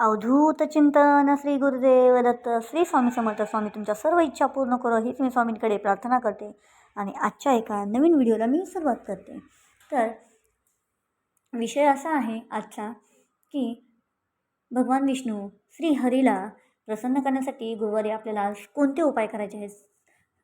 अवधूत चिंतन श्री गुरुदेव दत्त श्री स्वामी समर्थ स्वामी तुमच्या सर्व इच्छा पूर्ण करो हीच मी स्वामींकडे प्रार्थना करते. आणि आजच्या एका नवीन व्हिडिओला मी सुरुवात करते. तर विषय असा आहे आजचा की भगवान विष्णू श्री हरीला प्रसन्न करण्यासाठी गुरुवारी आपल्याला कोणते उपाय करायचे आहेत?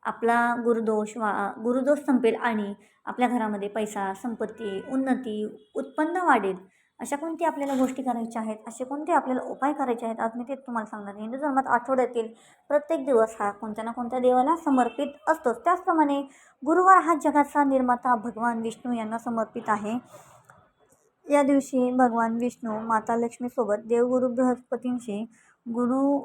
आपला गुरुदोष वा गुरुदोष संपेल आणि आपल्या घरामध्ये पैसा संपत्ती उन्नती उत्पन्न वाढेल. अशा कोणत्या आपल्याला गोष्टी करायच्या आहेत? असे कोणते आपल्याला उपाय करायचे आहेत? आज मी ते तुम्हाला सांगणार हिंदू धर्मात आठवड्यातील प्रत्येक दिवस हा कोणत्या ना कोणत्या देवाला समर्पित असतोच. त्याचप्रमाणे गुरुवार हा जगाचा निर्माता भगवान विष्णू यांना समर्पित आहे. या दिवशी भगवान विष्णू माता लक्ष्मीसोबत देवगुरु बृहस्पतींशी गुरु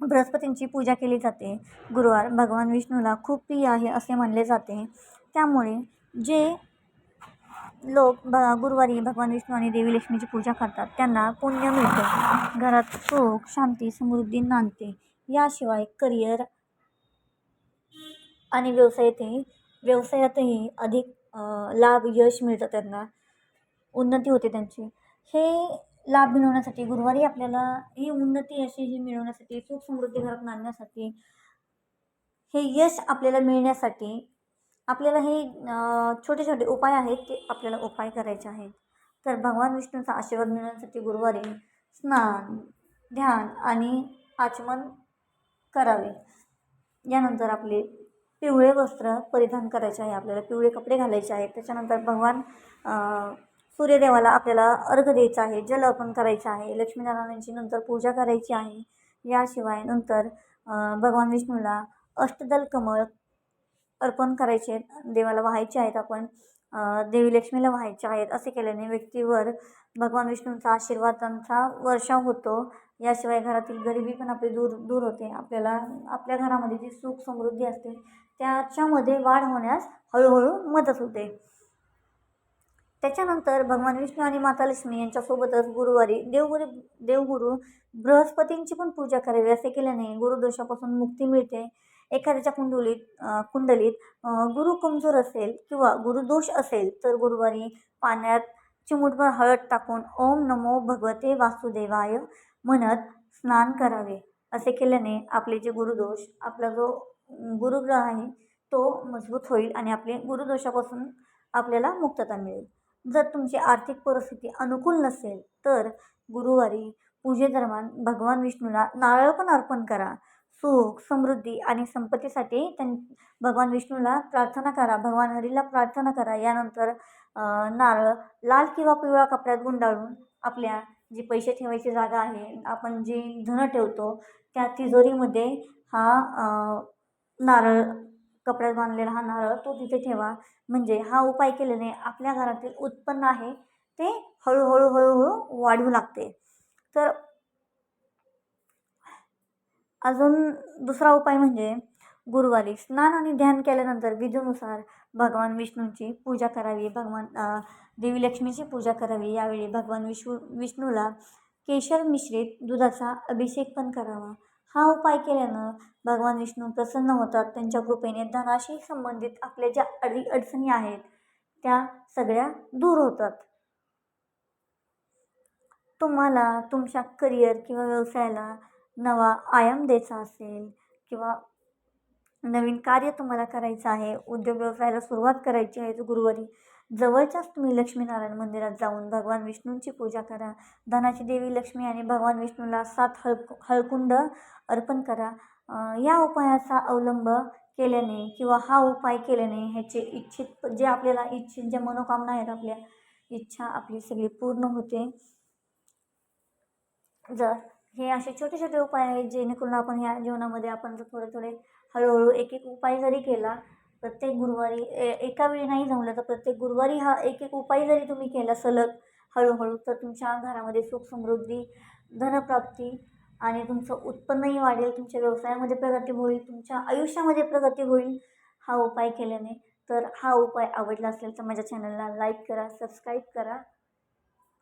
बृहस्पतींची पूजा केली जाते. गुरुवार भगवान विष्णूला खूप प्रिय आहे असे मानले जाते. त्यामुळे जे लोक ब गुरुवारी भगवान विष्णू आणि देवी लक्ष्मीची पूजा करतात. त्यांना पुण्य मिळते. घरात सुख शांती समृद्धी नांदते. याशिवाय करिअर आणि व्यवसायातही व्यवसायातही अधिक लाभ यश मिळतं त्यांना. उन्नती होते त्यांची. हे लाभ मिळवण्यासाठी गुरुवारी आपल्याला ही उन्नती अशी ही मिळवण्यासाठी सुख समृद्धी घरात नांदण्यासाठी हे यश आपल्याला मिळण्यासाठी आपल्याला हे छोटे छोटे उपाय आहेत ते आपल्याला उपाय करायचे आहेत. तर भगवान विष्णूचा आशीर्वाद मिळवण्यासाठी गुरुवारी स्नान ध्यान आणि आचमन करावे. यानंतर आपले पिवळे वस्त्र परिधान करायचे आहे. आपल्याला पिवळे कपडे घालायचे आहेत. त्याच्यानंतर भगवान सूर्यदेवाला आपल्याला अर्घ द्यायचा आहे. जल अर्पण करायचं आहे. लक्ष्मीनारायणांची नंतर पूजा करायची आहे. याशिवाय नंतर भगवान विष्णूला अष्टदल कमळ अर्पण करायचे आहेत. देवाला व्हायचे आहेत आपण. देवी लक्ष्मीला व्हायचे आहेत. असे केल्याने व्यक्तीवर भगवान विष्णूंचा आशीर्वादांचा वर्षाव होतो. याशिवाय घरातील गरिबी पण आपली दूर दूर होते. आपल्याला आपल्या घरामध्ये जी सुख समृद्धी असते त्याच्यामध्ये वाढ होण्यास हळूहळू मदत होते. त्याच्यानंतर भगवान विष्णू आणि माता लक्ष्मी यांच्यासोबतच गुरुवारी देवगुरु देवगुरु बृहस्पतींची पण पूजा करावी असे केल्याने गुरुदोषापासून मुक्ती मिळते. एखाद्याच्या कुंडलीत कुंडलीत गुरु कमजोर असेल किंवा गुरुदोष असेल तर गुरुवारी पाण्यात चिमुटभर हळद टाकून ओम नमो भगवते वासुदेवाय म्हणत स्नान करावे. असे केल्याने आपले जे गुरुदोष आपला जो गुरुग्रह आहे तो मजबूत होईल आणि आपले गुरुदोषापासून आपल्याला मुक्तता मिळेल. जर तुमची आर्थिक परिस्थिती अनुकूल नसेल तर गुरुवारी पूजेदरम्यान भगवान विष्णूला नारळ पण अर्पण करा. सुख समृद्धी आणि संपत्तीसाठी त्यां भगवान विष्णूला प्रार्थना करा. भगवान हरीला प्रार्थना करा. यानंतर नारळ लाल किंवा पिवळा कपड्यात गुंडाळून आपल्या जी पैसे ठेवायची जागा आहे आपण जी धनं ठेवतो त्या तिजोरीमध्ये हा नारळ कपड्यात बांधलेला हा नारळ तो तिथे ठेवा. म्हणजे हा उपाय केल्याने आपल्या घरातील उत्पन्न आहे ते हळूहळू हळूहळू वाढू लागते. तर अजून दुसरा उपाय म्हणजे गुरुवारी स्नान आणि ध्यान केल्यानंतर विधीनुसार भगवान विष्णूंची पूजा करावी. भगवान देवी लक्ष्मीची पूजा करावी. यावेळी भगवान विष्णू विष्णूला केशर मिश्रित दुधाचा अभिषेक पण करावा. हा उपाय केल्यानं भगवान विष्णू प्रसन्न होतात. त्यांच्या कृपेने धनाशी संबंधित आपल्या ज्या अडी अडचणी आहेत त्या सगळ्या दूर होतात. तुम्हाला तुमच्या करिअर किंवा व्यवसायाला नवा आयाम द्यायचा असेल किंवा नवीन कार्य तुम्हाला करायचं आहे उद्योग व्यवसायाला सुरुवात करायची आहे गुरुवारी जवळच्याच तुम्ही लक्ष्मीनारायण मंदिरात जाऊन भगवान विष्णूंची पूजा करा. धनाची देवी लक्ष्मी आणि भगवान विष्णूला सात हळ हळकुंड अर्पण करा. या उपायाचा अवलंब केल्याने किंवा हा उपाय केल्याने ह्याचे इच्छित जे आपल्याला इच्छित ज्या मनोकामना आहेत आपल्या इच्छा आपली सगळी पूर्ण होते. जर हे असे छोटे छोटे उपाय आहेत जेणेकरून आपण ह्या जीवनामध्ये आपण जर थोडे थोडे हळूहळू एक एक उपाय जरी केला प्रत्येक गुरुवारी ए एका वेळी नाही जमलं तर प्रत्येक गुरुवारी हा एक एक उपाय जरी तुम्ही केला सलग हळूहळू तर तुमच्या घरामध्ये सुख समृद्धी धनप्राप्ती आणि तुमचं उत्पन्नही वाढेल तुमच्या व्यवसायामध्ये प्रगती होईल तुमच्या आयुष्यामध्ये प्रगती होईल हा उपाय केल्याने. तर हा उपाय आवडला असेल तर माझ्या चॅनलला लाईक करा सबस्क्राईब करा.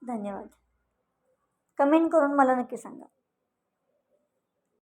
धन्यवाद. कमेंट करून मला नक्की सांगा.